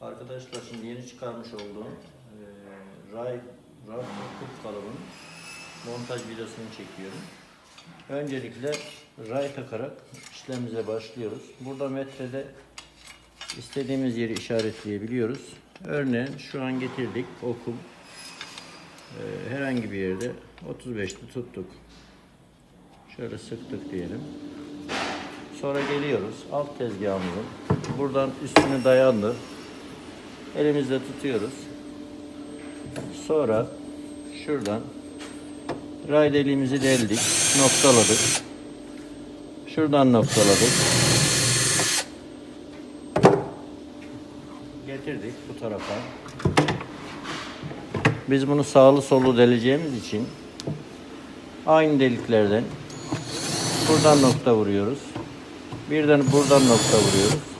Arkadaşlar şimdi yeni çıkarmış olduğum e, Ray Ray kulp kalıbının montaj videosunu çekiyorum. Öncelikle ray takarak işlemimize başlıyoruz. Burada metrede istediğimiz yeri işaretleyebiliyoruz. Örneğin şu an getirdik okul e, herhangi bir yerde 35'te tuttuk. Şöyle sıktık diyelim. Sonra geliyoruz alt tezgahımızın. Buradan üstüne dayandı. Elimizle tutuyoruz. Sonra şuradan ray deliğimizi deldik. Noktaladık. Şuradan noktaladık. Getirdik bu tarafa. Biz bunu sağlı sollu deleceğimiz için aynı deliklerden buradan nokta vuruyoruz. Birden buradan nokta vuruyoruz.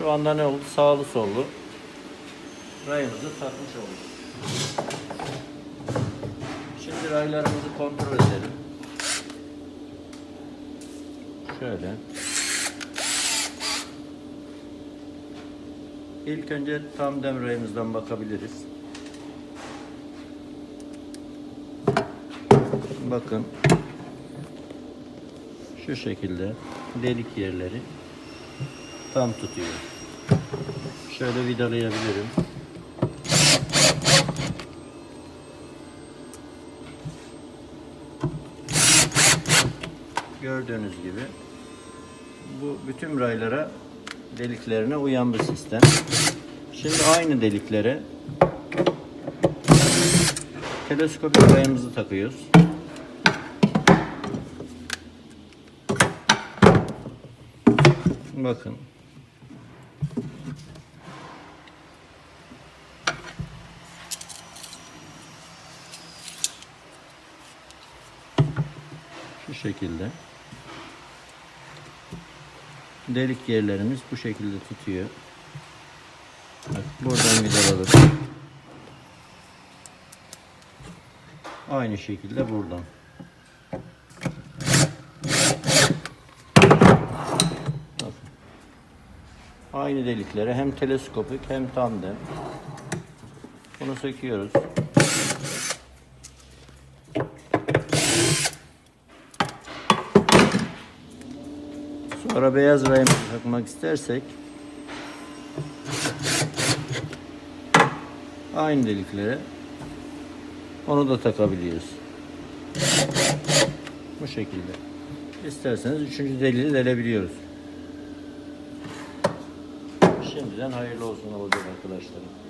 Şu anda ne oldu? Sağlı sollu rayımızı takmış olduk. Şimdi raylarımızı kontrol edelim. Şöyle. İlk önce tam dem rayımızdan bakabiliriz. Bakın. Şu şekilde delik yerleri tam tutuyor. Şöyle vidalayabilirim. Gördüğünüz gibi bu bütün raylara deliklerine uyan bir sistem. Şimdi aynı deliklere teleskopik rayımızı takıyoruz. Bakın. Şu şekilde. Delik yerlerimiz bu şekilde tutuyor. Bak, buradan vidaladık. Aynı şekilde buradan. Aynı deliklere hem teleskopik hem tandem. Bunu söküyoruz. Sonra beyaz rayımızı takmak istersek aynı deliklere onu da takabiliyoruz. Bu şekilde. İsterseniz üçüncü deliği delebiliyoruz. Şimdiden hayırlı olsun olacak arkadaşlarım.